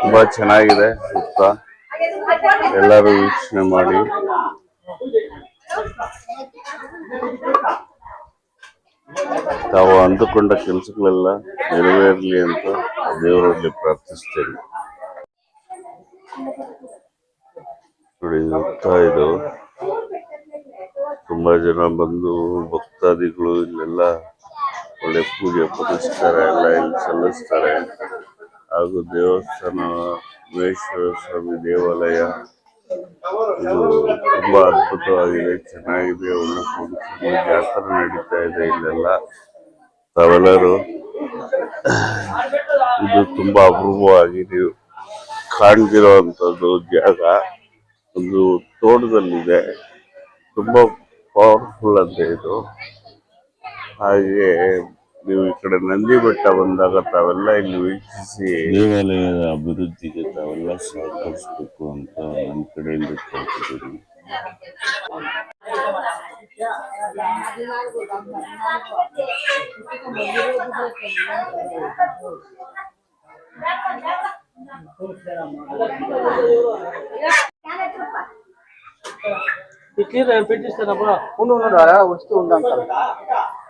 ತುಂಬಾ ಚೆನ್ನಾಗಿದೆ ಸುತ್ತ. ಎಲ್ಲರೂ ವೀಕ್ಷಣೆ ಮಾಡಿ. ತಾವು ಅಂದುಕೊಂಡ ಕೆಲಸಗಳೆಲ್ಲ ನೆರವೇರಲಿ ಅಂತ ದೇವರಲ್ಲಿ ಪ್ರಾರ್ಥಿಸ್ತೇನೆ. ನೋಡಿ ಸುತ್ತ ಇದು ತುಂಬಾ ಜನ ಬಂದು ಭಕ್ತಾದಿಗಳು ಇಲ್ಲೆಲ್ಲ ಒಳ್ಳೆ ಪೂಜೆ ಪುರಸ್ಕಾರ ಎಲ್ಲ ಇಲ್ಲಿ ಸಲ್ಲಿಸ್ತಾರೆ. ಹಾಗೂ ದೇವಸ್ಥಾನ ಮಹೇಶ್ವರ ಸ್ವಾಮಿ ದೇವಾಲಯ, ಇದು ತುಂಬಾ ಅದ್ಭುತವಾಗಿದೆ, ಚೆನ್ನಾಗಿದೆ, ಒಳ್ಳೆ ಫಂಕ್ಷನ್ ಜಾತ್ರೆ ನಡೀತಾ ಇದೆ ಇಲ್ಲೆಲ್ಲ. ತಾವೆಲ್ಲರೂ ಇದು ತುಂಬಾ ಅಪರೂಪವಾಗಿ ನೀವು ಕಾಣ್ತಿರುವಂತದ್ದು ಜಾಗ. ಒಂದು ತೋಟದಲ್ಲಿದೆ. ತುಂಬಾ ಪವರ್ಫುಲ್ ಅಂತ ಇದು. ಹಾಗೆ ನೀವು ಈ ಕಡೆ ನಂದಿ ಬೆಟ್ಟ ಬಂದಾಗ ತಾವೆಲ್ಲ ಇಲ್ಲಿ ವೀಕ್ಷಿಸಿ ದೇವಾಲಯದ ಅಭಿವೃದ್ಧಿಗೆ ತಾವೆಲ್ಲ ಸಹಕರಿಸಬೇಕು ಅಂತ ನನ್ನ ಕಡೆಯಿಂದ ಕೇಳ್ತಿದ್ದೀನಿ ఇట్లా పెట్టిస్తానబ్బా ఉండు ఉండు అలా వస్తూ ఉండాలి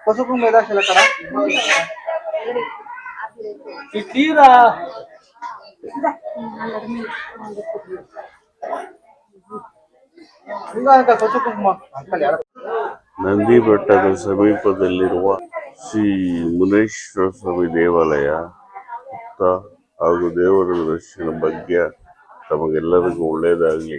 ಹೊಸಕುಂಬ ಇದಾಕಿಲ್ಲ ಕಣ. ಈ ನಂದಿ ಬೆಟ್ಟದ ಸಮೀಪದಲ್ಲಿರುವ ಶ್ರೀ ಮುನೇಶ್ವರ ಸ್ವಾಮಿ ದೇವಾಲಯ ಹಾಗೂ ದೇವರ ದರ್ಶನ ಬಗ್ಗೆ ತಮಗೆಲ್ಲರಿಗೂ ಒಳ್ಳೆಯದಾಗಲಿ.